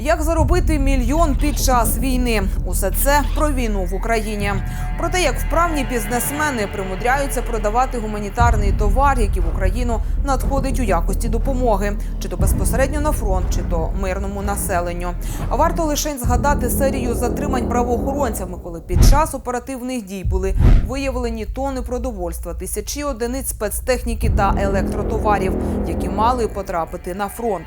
Як заробити мільйон під час війни? Усе це про війну в Україні. Про те, як вправні бізнесмени примудряються продавати гуманітарний товар, який в Україну надходить у якості допомоги, чи то безпосередньо на фронт, чи то мирному населенню. А варто лише згадати серію затримань правоохоронцями, коли під час оперативних дій були виявлені тони продовольства, тисячі одиниць спецтехніки та електротоварів, які мали потрапити на фронт.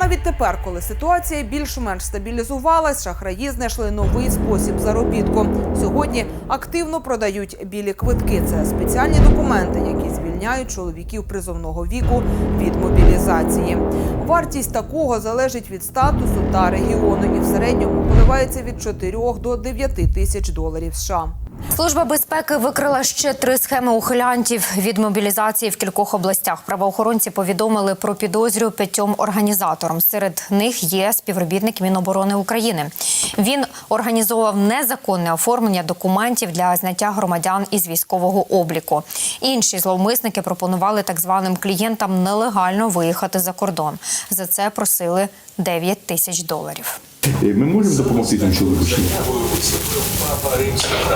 Навіть тепер, коли ситуація більш-менш стабілізувалась, шахраї знайшли новий спосіб заробітку. Сьогодні активно продають білі квитки. Це спеціальні документи, які звільняють чоловіків призовного віку від мобілізації. Вартість такого залежить від статусу та регіону і в середньому коливається від 4 до 9 тисяч доларів США. Служба безпеки викрила ще три схеми ухилянтів від мобілізації в кількох областях. Правоохоронці повідомили про підозрю п'ятьом організаторам. Серед них є співробітник Міноборони України. Він організовував незаконне оформлення документів для зняття громадян із військового обліку. Інші зловмисники пропонували так званим клієнтам нелегально виїхати за кордон. За це просили 9 тисяч доларів. Ми можемо допомогти цьому чоловіку?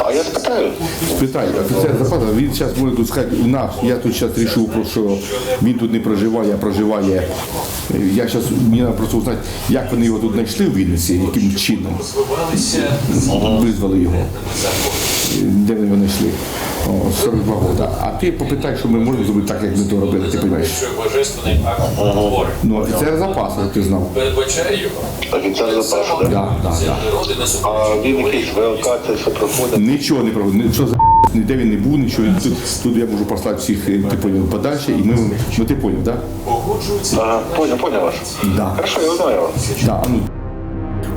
А я спитаю. Спитай, офіцер запада, він зараз може тут сказати, у нас, я тут зараз рішив, що він тут не проживає, а проживає. Я зараз, мені треба просто узнати, як вони його тут знайшли в Вінниці, яким чином визвали його. Де вони його знайшли? О, 42 роки. А ти попитай, що ми можемо зробити так, як ми то робили, ти розумієш? що божественний акт говорить. Ну, офіцер запасу, ти знав. Передбачає його. Офіцер запасу, Так, так? так, так. А він якийсь ВЛК, це все проходить. Нічого не проводить, нічого за ніде він не був, нічого. Тут, тут я можу послати всіх, е, ти поняв, подальше, і ми, ну ти поняв, так? Ага, поняв, поняв вас. Да? Хорошо, я знаю вас. Да, ну,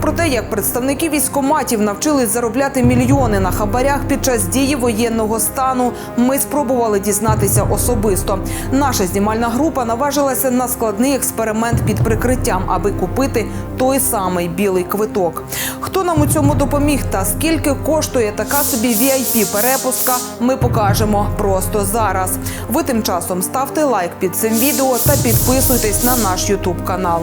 Про те, як представники військоматів навчились заробляти мільйони на хабарях під час дії воєнного стану, ми спробували дізнатися особисто. Наша знімальна група наважилася на складний експеримент під прикриттям, аби купити той самий білий квиток. Хто нам у цьому допоміг та скільки коштує така собі vip перепустка, ми покажемо просто зараз. Ви тим часом ставте лайк під цим відео та підписуйтесь на наш Ютуб канал.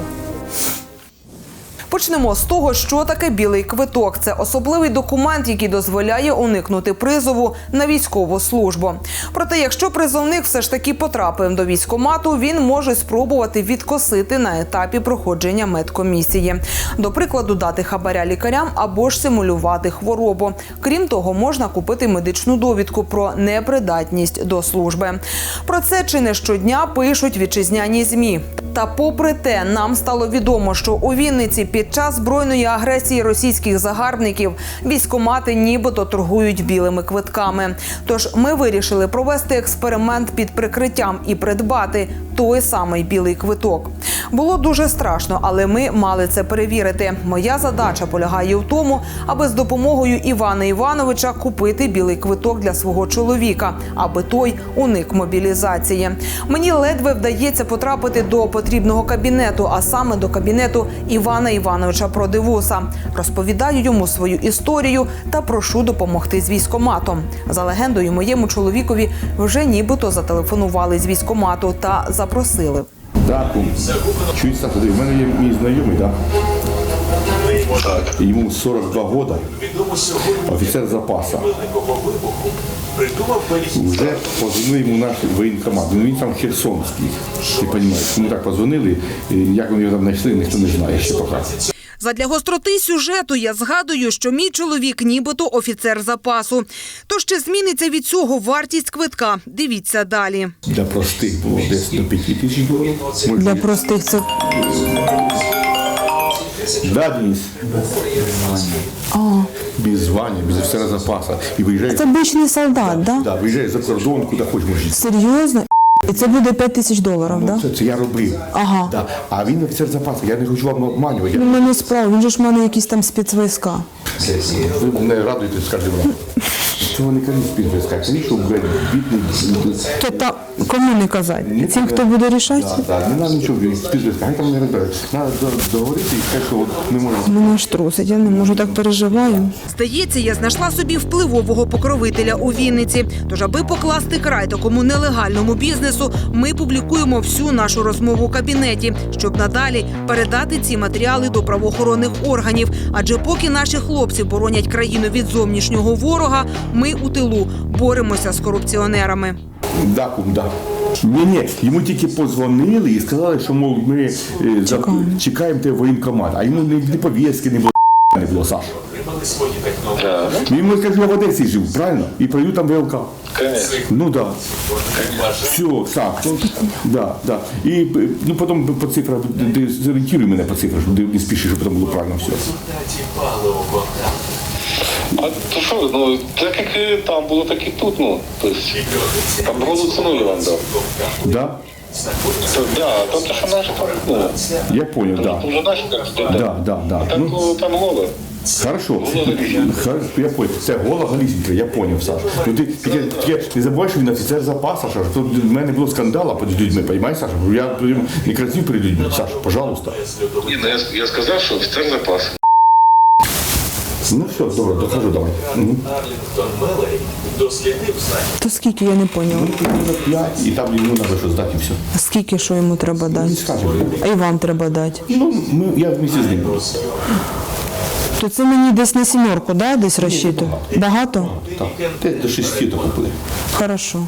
Почнемо з того, що таке білий квиток. Це особливий документ, який дозволяє уникнути призову на військову службу. Проте, якщо призовник все ж таки потрапив до військомату, він може спробувати відкосити на етапі проходження медкомісії. До прикладу, дати хабаря лікарям або ж симулювати хворобу. Крім того, можна купити медичну довідку про непридатність до служби. Про це чи не щодня пишуть вітчизняні змі. Та попри те, нам стало відомо, що у Вінниці під час збройної агресії російських загарбників військомати нібито торгують білими квитками. Тож ми вирішили провести експеримент під прикриттям і придбати той самий білий квиток. Було дуже страшно, але ми мали це перевірити. Моя задача полягає в тому, аби з допомогою Івана Івановича купити білий квиток для свого чоловіка, аби той уник мобілізації. Мені ледве вдається потрапити до потрібного кабінету, а саме до кабінету Івана Івановича Продивуса. Розповідаю йому свою історію та прошу допомогти з військоматом. За легендою, моєму чоловікові вже нібито зателефонували з військомату та запросили. Чують Стас, в мене є мій знайомий. Так. Йому 42 роки, офіцер запасу. Вже позвонили йому наш воєнкомат. Ну, Він там херсонський. Ти розумієш, йому так позвонили, як вони його там знайшли, ніхто не знає ще поки. Задля гостроти сюжету я згадую, що мій чоловік нібито офіцер запасу. Тож чи зміниться від цього вартість квитка? Дивіться далі. Для простих було десь до 5 тисяч доларів. Для простих це Да, Денис? Без звания, без офицера запаса. І виїжджає, Це обичний солдат, да? да, виїжджає за кордон, куди хочеш можеш. Серйозно? І це буде 5 тисяч доларів, да? Це, це я робив. Ага. Да. А він офіцер запасу. Я не хочу вам обманювати. Він мене справа, він же ж в мене якісь там спецвійська. Ви мене радуєте з кожним разом. Це вони кажуть співписка. Кажуть, що, блядь, бідний. То та кому не казати? Цим, хто буде рішати? Так, не треба нічого співписка. Хай там не розбирають. Треба договорити і сказати, що от ми можемо. Мене аж трусить, я не можу так переживаю. Здається, я знайшла собі впливового покровителя у Вінниці. Тож, аби покласти край такому нелегальному бізнесу, ми публікуємо всю нашу розмову у кабінеті, щоб надалі передати ці матеріали до правоохоронних органів. Адже поки наші хлопці боронять країну від зовнішнього ворога, ми у тилу боремося з корупціонерами. Да, да. Ні, ні, йому тільки позвонили і сказали, що мов ми е, за- Чекаємо. чекаємо тебе воєнкомат. А йому не, не повістки не було, не було, Саш. Так, Він йому скаже, я в Одесі жив, правильно? І пройду там ВЛК. конечно. Ну да. Все, Саш, ну, да, да. І е, ну, потім по цифрах, ти зорієнтуй мене по цифрах, щоб не спішиш, щоб там було правильно все. А то що, ну, так як і там було, так і тут, ну. Тобто, там голу ціну вам дав. Да? То, да, там те, що наші там, ну, Я понял, да. там вже наші так стоять. Да, да, да. Так, Ну, ну, там голо. Хорошо. Я понял. Це гола Галісінька, я поняв, Саш. Ну ти тільки, тільки не забувай, що він офіцер запасу, Саша. Тут в мене було скандала перед людьми, розумієш, Саша? Я прям не красив перед людьми, Саша, пожалуйста. Ні, ну, я, я сказав, що офіцер запасу. Ну все, добре, дохожу, давай. Дослідив знання. То скільки я не поняла? Ну, п'ять, і там йому треба що здати, і все. А скільки що йому треба Він дати? скаже. А і вам треба дати. Ну, ми, я вместе з ним. То це мені десь на сімерку, да? десь розчитую? Багато? Так, ти до шести то купили. Хорошо.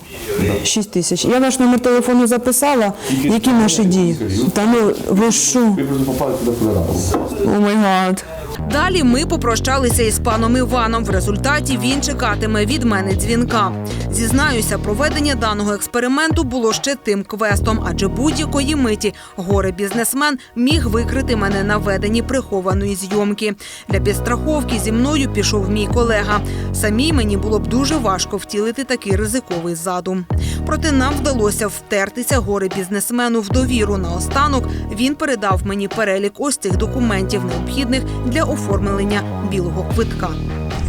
6 тисяч. Я ваш номер телефону записала. Які наші дії? Та ну ви що? Ви просто попали туди, куди треба. О май гад. Далі ми попрощалися із паном Іваном. В результаті він чекатиме від мене дзвінка. Зізнаюся, проведення даного експерименту було ще тим квестом, адже будь-якої миті горе бізнесмен міг викрити мене на веденні прихованої зйомки. Для підстраховки зі мною пішов мій колега. Самій мені було б дуже важко втілити такий ризиковий задум. Проте нам вдалося втертися горе бізнесмену в довіру. Наостанок він передав мені перелік ось цих документів, необхідних для оформлення білого квитка.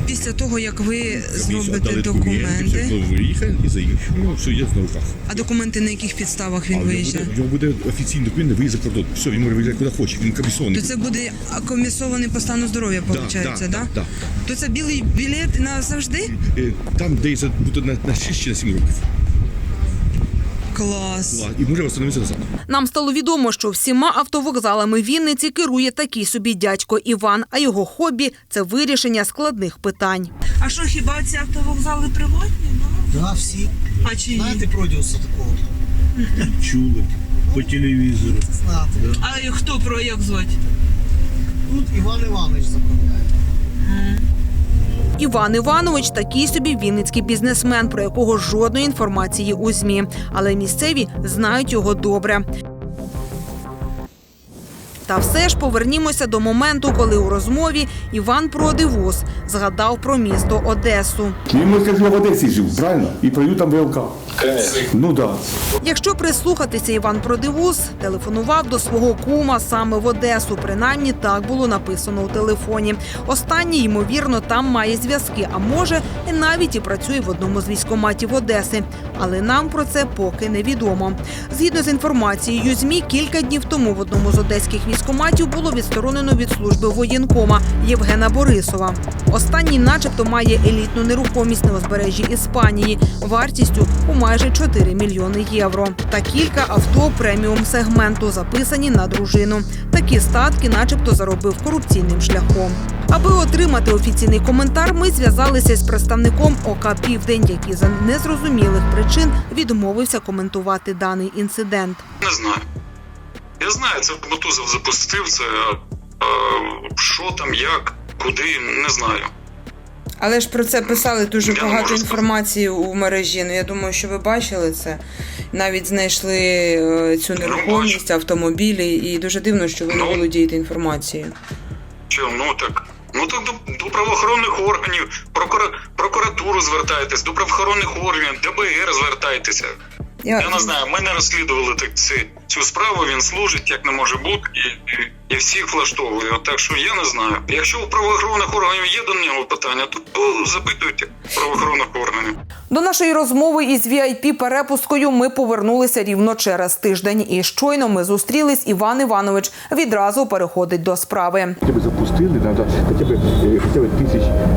Після того, як ви зробите документи, виїхав і заїхав. Ну, все є на руках. а документи на яких підставах він А в нього буде, офіційний документ на виїзд за кордон. Все, він може виїжджати куди хоче, він комісований. то це буде комісований по стану здоров'я, Да, виходить, да, да? да, да. То це білий білет назавжди? Е, Там дається буде на, на 6 чи на 7 років. Клас. І може встановитися назад. Нам стало відомо, що всіма автовокзалами Вінниці керує такий собі дядько Іван, а його хобі це вирішення складних питань. А що хіба ці автовокзали приватні? Да, всі. А чи Знаєте продюса такого? Чули по телевізору. Знати. а хто про як звати? Тут Іван Іванович заправляє. Іван Іванович такий собі вінницький бізнесмен, про якого жодної інформації у змі, але місцеві знають його добре. Та все ж повернімося до моменту, коли у розмові Іван Продивоз згадав про місто Одесу. Йому скаже, я в Одесі жив, правильно? І пройду там ВЛК. Ну да. Якщо прислухатися, Іван Продивуз телефонував до свого кума саме в Одесу. Принаймні так було написано у телефоні. Останній, ймовірно, там має зв'язки, а може, і навіть і працює в одному з військоматів Одеси. Але нам про це поки невідомо. Згідно з інформацією ЗМІ, кілька днів тому в одному з одеських військоматів було відсторонено від служби воєнкома Євгена Борисова. Останній, начебто, має елітну нерухомість на узбережжі Іспанії вартістю у майже 4 мільйони євро. Та кілька авто преміум сегменту записані на дружину. Такі статки, начебто, заробив корупційним шляхом. Аби отримати офіційний коментар, ми зв'язалися з представником ОК Південь, який за незрозумілих причин відмовився коментувати даний інцидент. Не знаю. Я знаю, це Бутузов запустив це. е, Що там, як, куди, не знаю. Але ж про це писали дуже Я багато інформації у мережі. Ну я думаю, що ви бачили це. Навіть знайшли е, цю нерухомість, автомобілі, і дуже дивно, що ви не Ну. володієте інформацією. Чи ну так. Ну так до, до правоохоронних органів, прокура, прокуратуру звертайтесь, до правоохоронних органів, ДБР звертайтеся. Я не знаю, ми не розслідували так ці, цю справу, він служить, як не може бути, і, і і всіх влаштовує. Так що я не знаю. Якщо у правоохоронних органів є до нього питання, то, то запитуйте правоохоронних органів. До нашої розмови із vip перепусткою ми повернулися рівно через тиждень. І щойно ми зустрілись. Іван Іванович відразу переходить до справи. Хотя бы запустили, надо хотя бы, э, хотя бы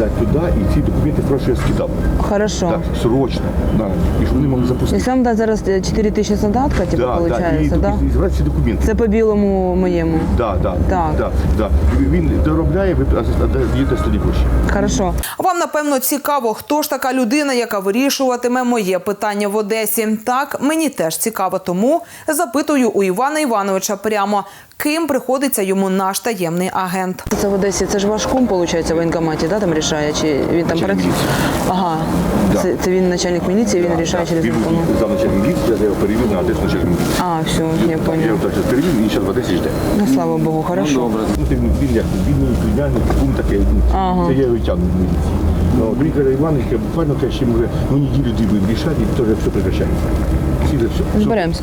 тысяч четыре отдать туда, и ці документи сразу я скидав. Хорошо. Так, срочно, да, і щоб вони могли запустити. Якщо вам дати зараз 4 тисячі задатка, типу, Да, да, і, виходить, да? і збирати всі документи. Це по білому моєму. Да, да, Так. да, да. Він доробляє, даєте тоді гроші. Хорошо. Вам напевно цікаво, хто ж така людина, яка вирішуватиме моє питання в Одесі. Так мені теж цікаво, тому запитую у Івана Івановича прямо, ким приходиться йому наш таємний агент. Це в Одесі, це ж ваш кум, виходить, в воєнкоматі, да, там рішає? Чи він там працює? Ага. Да. Це, це він начальник міліції, він рішає через Він за начальник міліції, я його перевів на Одесу начальник міліції. А, все, я Я його так перевів, і він зараз в Одесі жде. Ну, слава Богу, хорошо. Ну, ти, він як, він племянник, кум такий, Ага. це я його тягну в міліції. Ну, каже, Іванович, буквально каже, ще може, ну, неділю дві будемо рішати, і теж все прекращається. Зберемося.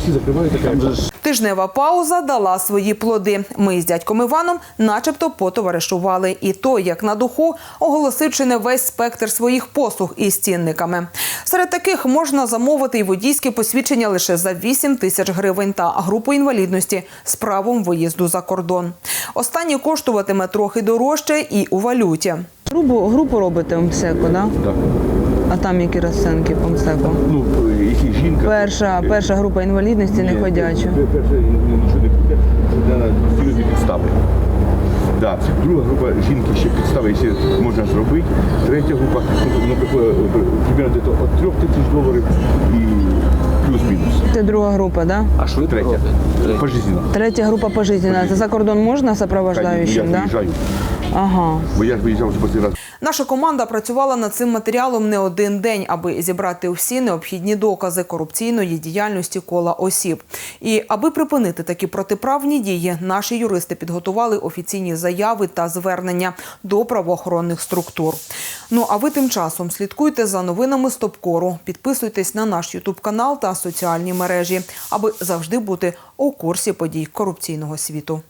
Всі закривають, така, Тижнева пауза дала свої плоди. Ми з дядьком Іваном, начебто, потоваришували. І той, як на духу, оголосив чи не весь спектр своїх послуг із цінниками. Серед таких можна замовити й водійське посвідчення лише за 8 тисяч гривень та групу інвалідності з правом виїзду за кордон. Останнє коштуватиме трохи дорожче і у валюті. Групу, групу робите МСЕКу, да? да. А там які розцінки по МСЕКу? Ну, якщо жінка... Перша, перша група інвалідності не ходяча. Ні, Перша нічого не буде, серйозні підстави. Да. Друга група жінки ще підстави, якщо можна зробити. Третя група, ну, примерно десь від 3 тисяч доларів і плюс-мінус. Це друга група, да? А що третя? Пожизненно. Третя група пожизненна. Це за кордон можна сопровождаючим, Я да? виїжджаю, Ага. бо я ж виїжджав вже раз. Наша команда працювала над цим матеріалом не один день, аби зібрати всі необхідні докази корупційної діяльності кола осіб. І аби припинити такі протиправні дії, наші юристи підготували офіційні заяви та звернення до правоохоронних структур. Ну а ви тим часом слідкуйте за новинами Стопкору, підписуйтесь на наш Ютуб канал та соціальні мережі, аби завжди бути у курсі подій корупційного світу.